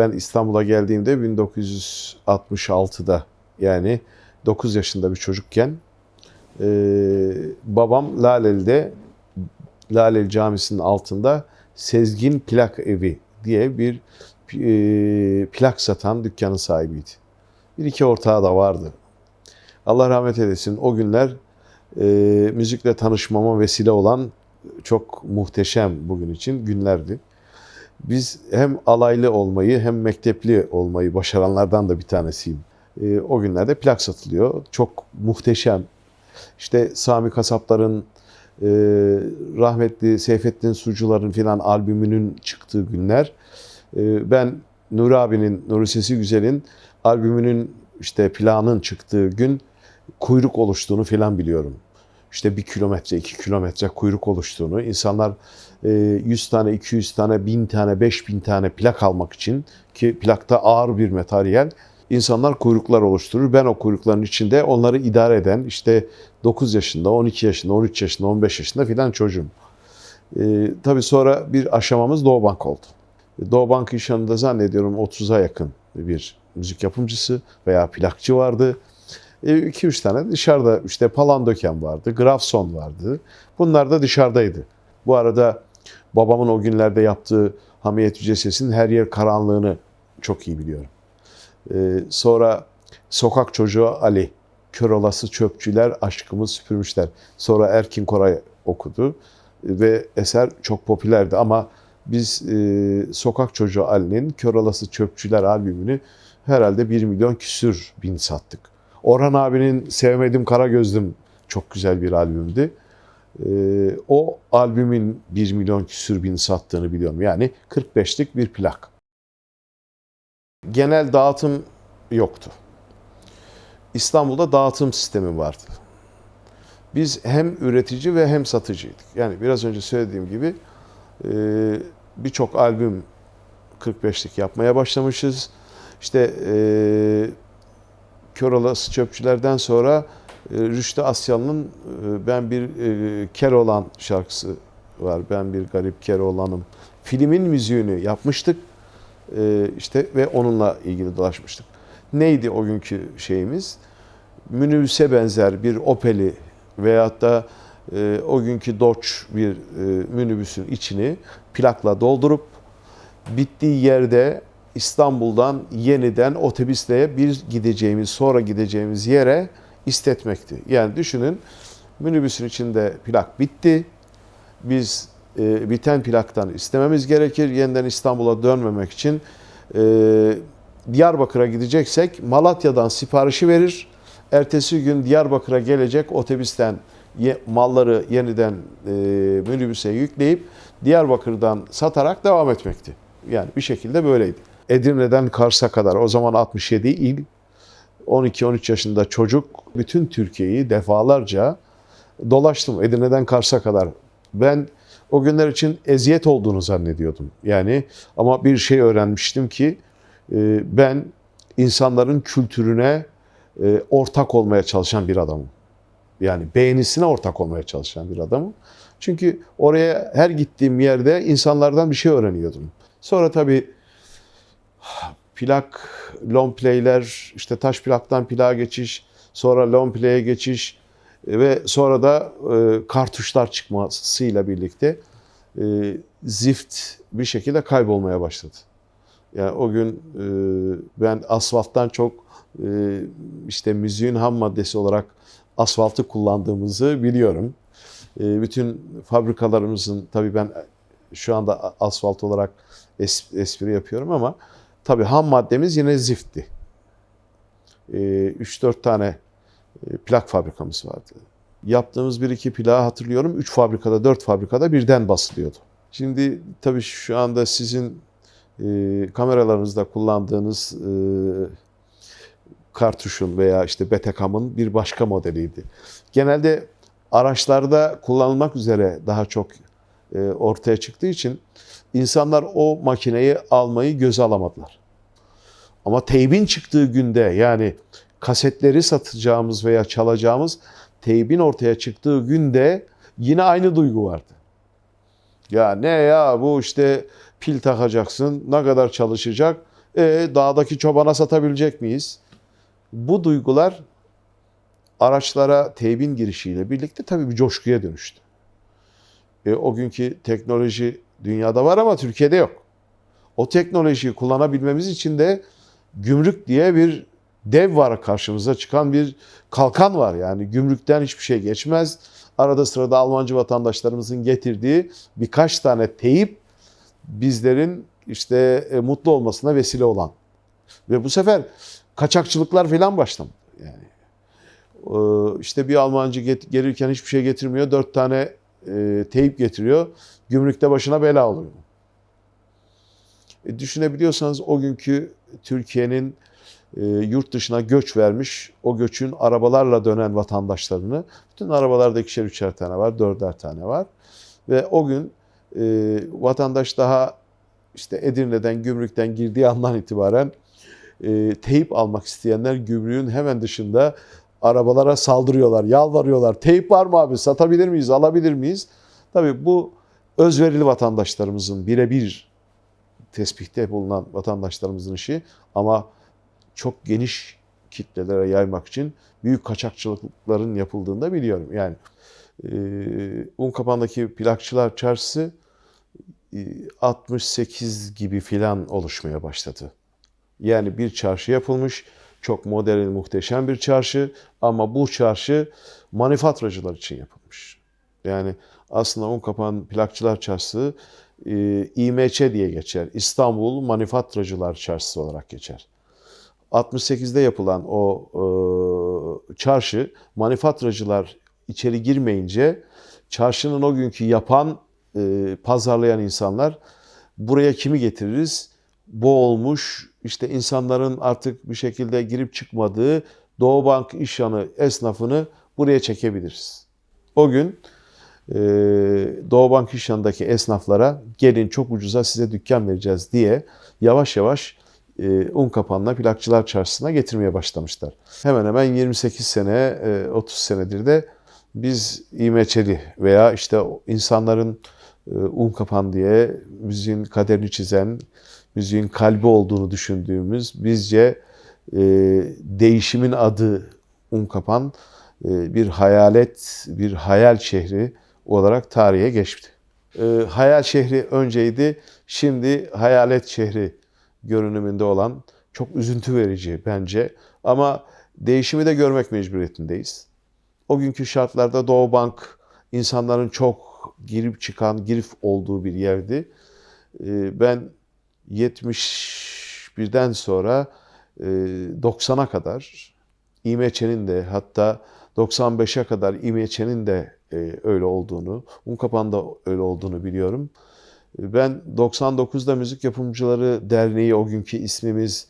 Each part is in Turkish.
Ben İstanbul'a geldiğimde 1966'da yani 9 yaşında bir çocukken e, babam Laleli'de Laleli Camisi'nin altında Sezgin Plak Evi diye bir e, plak satan dükkanın sahibiydi. Bir iki ortağı da vardı. Allah rahmet eylesin. O günler e, müzikle tanışmama vesile olan çok muhteşem bugün için günlerdi. Biz hem alaylı olmayı hem mektepli olmayı başaranlardan da bir tanesiyim. E, o günlerde plak satılıyor. Çok muhteşem. İşte Sami Kasaplar'ın, e, rahmetli Seyfettin Sucular'ın filan albümünün çıktığı günler. E, ben Nuri abinin, Nuri Sesi Güzel'in albümünün işte planın çıktığı gün kuyruk oluştuğunu filan biliyorum. İşte bir kilometre, iki kilometre kuyruk oluştuğunu, insanlar e, 100 tane, 200 tane, 1000 tane, 5000 tane plak almak için ki plakta ağır bir materyal, insanlar kuyruklar oluşturur. Ben o kuyrukların içinde onları idare eden işte 9 yaşında, 12 yaşında, 13 yaşında, 15 yaşında filan çocuğum. E, tabii sonra bir aşamamız Doğu Bank oldu. Doğu Bank iş zannediyorum 30'a yakın bir müzik yapımcısı veya plakçı vardı. 2-3 tane dışarıda işte Palandöken vardı, Grafson vardı. Bunlar da dışarıdaydı. Bu arada babamın o günlerde yaptığı Hamiyet Yüce her yer karanlığını çok iyi biliyorum. Ee, sonra Sokak Çocuğu Ali, Kör olası çöpçüler aşkımı süpürmüşler. Sonra Erkin Koray okudu ve eser çok popülerdi ama biz e, Sokak Çocuğu Ali'nin Kör olası çöpçüler albümünü herhalde 1 milyon küsür bin sattık. Orhan abinin Sevmedim Kara Gözlüm çok güzel bir albümdü. Ee, o albümün 1 milyon küsür bin sattığını biliyorum. Yani 45'lik bir plak. Genel dağıtım yoktu. İstanbul'da dağıtım sistemi vardı. Biz hem üretici ve hem satıcıydık. Yani biraz önce söylediğim gibi e, birçok albüm 45'lik yapmaya başlamışız. İşte e, Kör olası çöpçülerden sonra e, Rüştü Asyalı'nın e, Ben Bir e, Keroğlan şarkısı var. Ben bir garip Keroğlan'ım. Filmin müziğini yapmıştık. İşte ve onunla ilgili dolaşmıştık. Neydi o günkü şeyimiz? Minibüse benzer bir Opel'i veyahut da o günkü Dodge bir minibüsün içini plakla doldurup bittiği yerde İstanbul'dan yeniden otobüsle bir gideceğimiz, sonra gideceğimiz yere istetmekti. Yani düşünün minibüsün içinde plak bitti. Biz e, biten plaktan istememiz gerekir. Yeniden İstanbul'a dönmemek için e, Diyarbakır'a gideceksek Malatya'dan siparişi verir. Ertesi gün Diyarbakır'a gelecek otobüsten ye, malları yeniden e, minibüse yükleyip Diyarbakır'dan satarak devam etmekti. Yani bir şekilde böyleydi. Edirne'den Kars'a kadar o zaman 67 il 12-13 yaşında çocuk bütün Türkiye'yi defalarca dolaştım Edirne'den Kars'a kadar. Ben o günler için eziyet olduğunu zannediyordum. Yani ama bir şey öğrenmiştim ki e, ben insanların kültürüne e, ortak olmaya çalışan bir adamım. Yani beğenisine ortak olmaya çalışan bir adamım. Çünkü oraya her gittiğim yerde insanlardan bir şey öğreniyordum. Sonra tabii plak, long play'ler, işte taş plaktan plağa geçiş, sonra long play'e geçiş ve sonra da e, kartuşlar çıkmasıyla birlikte e, zift bir şekilde kaybolmaya başladı. Yani o gün e, ben asfalttan çok e, işte müziğin ham maddesi olarak asfaltı kullandığımızı biliyorum. E, bütün fabrikalarımızın tabii ben şu anda asfalt olarak es, espri yapıyorum ama tabii ham maddemiz yine ziftti. E, 3-4 tane e, plak fabrikamız vardı. Yaptığımız bir iki plağı hatırlıyorum. 3 fabrikada, 4 fabrikada birden basılıyordu. Şimdi tabii şu anda sizin e, kameralarınızda kullandığınız e, kartuşun veya işte Betacam'ın bir başka modeliydi. Genelde araçlarda kullanılmak üzere daha çok e, ortaya çıktığı için insanlar o makineyi almayı göze alamadılar. Ama teybin çıktığı günde yani kasetleri satacağımız veya çalacağımız teybin ortaya çıktığı günde yine aynı duygu vardı. Ya ne ya bu işte pil takacaksın, ne kadar çalışacak, E, dağdaki çobana satabilecek miyiz? Bu duygular araçlara teybin girişiyle birlikte tabii bir coşkuya dönüştü. E, o günkü teknoloji dünyada var ama Türkiye'de yok. O teknolojiyi kullanabilmemiz için de gümrük diye bir dev var karşımıza çıkan bir kalkan var. Yani gümrükten hiçbir şey geçmez. Arada sırada Almancı vatandaşlarımızın getirdiği birkaç tane teyip bizlerin işte e, mutlu olmasına vesile olan. Ve bu sefer kaçakçılıklar falan başlamadı. Yani e, işte bir Almancı gelirken hiçbir şey getirmiyor. Dört tane e, teyip getiriyor. Gümrükte başına bela oluyor. E, düşünebiliyorsanız o günkü Türkiye'nin e, yurt dışına göç vermiş, o göçün arabalarla dönen vatandaşlarını, bütün arabalarda ikişer üçer tane var, dörder tane var. Ve o gün e, vatandaş daha işte Edirne'den, gümrükten girdiği andan itibaren e, teyip almak isteyenler gümrüğün hemen dışında arabalara saldırıyorlar, yalvarıyorlar. Teyip var mı abi, satabilir miyiz, alabilir miyiz? Tabii bu özverili vatandaşlarımızın birebir tespihte bulunan vatandaşlarımızın işi ama çok geniş kitlelere yaymak için büyük kaçakçılıkların yapıldığını da biliyorum. Yani e, Unkapan'daki plakçılar çarşısı e, 68 gibi filan oluşmaya başladı. Yani bir çarşı yapılmış, çok modern, muhteşem bir çarşı ama bu çarşı manifaturacılar için yapılmış. Yani aslında Unkapan plakçılar çarşısı e, İMÇ diye geçer. İstanbul Manifaturacılar Çarşısı olarak geçer. 68'de yapılan o e, çarşı manifaturacılar içeri girmeyince çarşının o günkü yapan, e, pazarlayan insanlar buraya kimi getiririz? Bu olmuş işte insanların artık bir şekilde girip çıkmadığı Doğu Bank işyanı esnafını buraya çekebiliriz. O gün e, Doğu Bank işyanındaki esnaflara gelin çok ucuza size dükkan vereceğiz diye yavaş yavaş e, un kapanına plakçılar çarşısına getirmeye başlamışlar. Hemen hemen 28 sene, 30 senedir de biz İMÇ'li veya işte insanların e, un kapan diye müziğin kaderini çizen, müziğin kalbi olduğunu düşündüğümüz bizce e, değişimin adı un kapan bir hayalet, bir hayal şehri olarak tarihe geçti. Hayal şehri önceydi, şimdi hayalet şehri görünümünde olan çok üzüntü verici bence. Ama değişimi de görmek mecburiyetindeyiz. O günkü şartlarda Doğu Bank insanların çok girip çıkan, girif olduğu bir yerdi. Ben 71'den sonra 90'a kadar İMÇ'nin de hatta 95'e kadar İMÇ'nin de öyle olduğunu, Unkapan'da öyle olduğunu biliyorum. Ben 99'da Müzik Yapımcıları Derneği o günkü ismimiz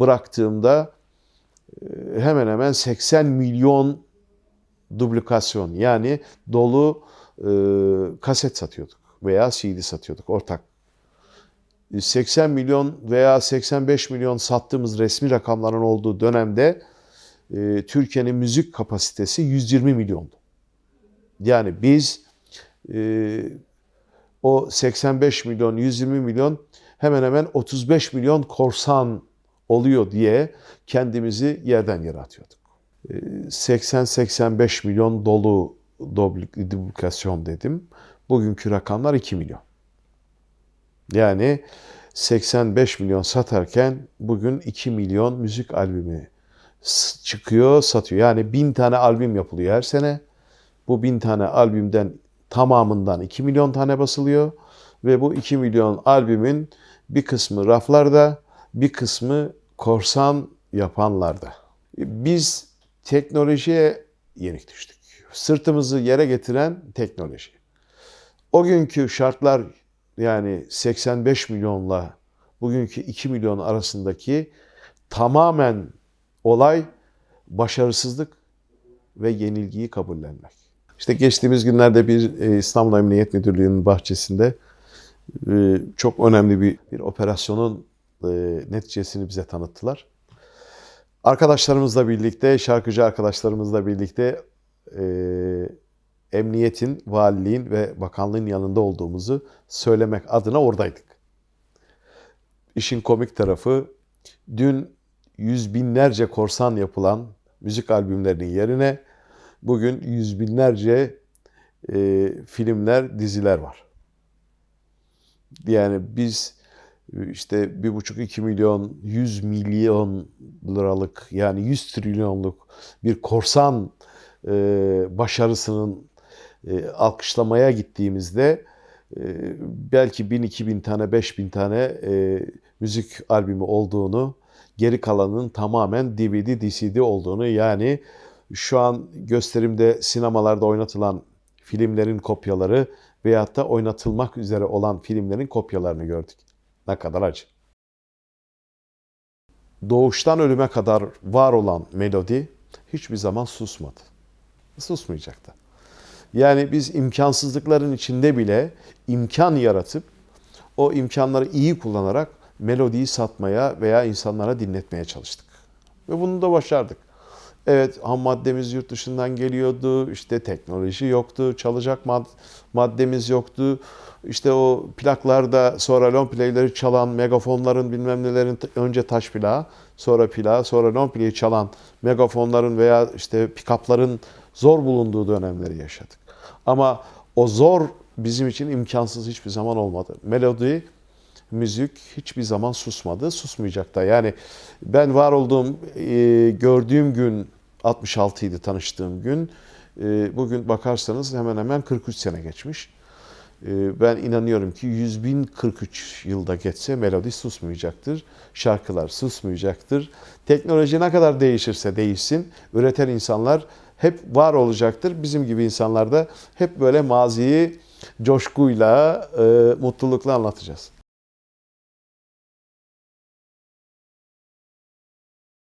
bıraktığımda hemen hemen 80 milyon duplikasyon yani dolu kaset satıyorduk veya CD satıyorduk ortak. 80 milyon veya 85 milyon sattığımız resmi rakamların olduğu dönemde Türkiye'nin müzik kapasitesi 120 milyondu. Yani biz o 85 milyon, 120 milyon hemen hemen 35 milyon korsan oluyor diye kendimizi yerden yere atıyorduk. 80-85 milyon dolu duplikasyon dedim. Bugünkü rakamlar 2 milyon. Yani 85 milyon satarken bugün 2 milyon müzik albümü çıkıyor, satıyor. Yani bin tane albüm yapılıyor her sene. Bu bin tane albümden tamamından 2 milyon tane basılıyor ve bu 2 milyon albümün bir kısmı raflarda, bir kısmı korsan yapanlarda. Biz teknolojiye yenik düştük. Sırtımızı yere getiren teknoloji. O günkü şartlar yani 85 milyonla bugünkü 2 milyon arasındaki tamamen olay başarısızlık ve yenilgiyi kabullenmek. İşte geçtiğimiz günlerde bir e, İstanbul Emniyet Müdürlüğü'nün bahçesinde e, çok önemli bir, bir operasyonun e, neticesini bize tanıttılar. Arkadaşlarımızla birlikte, şarkıcı arkadaşlarımızla birlikte emniyetin, valiliğin ve bakanlığın yanında olduğumuzu söylemek adına oradaydık. işin komik tarafı dün yüz binlerce korsan yapılan müzik albümlerinin yerine bugün yüz binlerce e, filmler, diziler var. Yani biz işte bir buçuk iki milyon, yüz milyon liralık yani yüz trilyonluk bir korsan e, başarısının e, alkışlamaya gittiğimizde e, belki bin, iki bin tane, beş bin tane e, müzik albümü olduğunu, geri kalanının tamamen DVD, DCD olduğunu yani şu an gösterimde sinemalarda oynatılan filmlerin kopyaları veyahut da oynatılmak üzere olan filmlerin kopyalarını gördük. Ne kadar acı. Doğuştan ölüme kadar var olan melodi hiçbir zaman susmadı. Susmayacak da. Yani biz imkansızlıkların içinde bile imkan yaratıp o imkanları iyi kullanarak melodiyi satmaya veya insanlara dinletmeye çalıştık. Ve bunu da başardık. Evet ham maddemiz yurt dışından geliyordu. İşte teknoloji yoktu. Çalacak mad maddemiz yoktu. İşte o plaklarda sonra long play'leri çalan megafonların bilmem nelerin önce taş plağı, sonra plağı, sonra long play'i çalan megafonların veya işte pick-up'ların zor bulunduğu dönemleri yaşadık. Ama o zor bizim için imkansız hiçbir zaman olmadı. Melodi, müzik hiçbir zaman susmadı, susmayacak da. Yani ben var olduğum, gördüğüm gün 66 idi tanıştığım gün. E, bugün bakarsanız hemen hemen 43 sene geçmiş. E, ben inanıyorum ki 100 bin 43 yılda geçse melodi susmayacaktır. Şarkılar susmayacaktır. Teknoloji ne kadar değişirse değişsin, üreten insanlar hep var olacaktır. Bizim gibi insanlar da hep böyle maziyi coşkuyla, e, mutlulukla anlatacağız.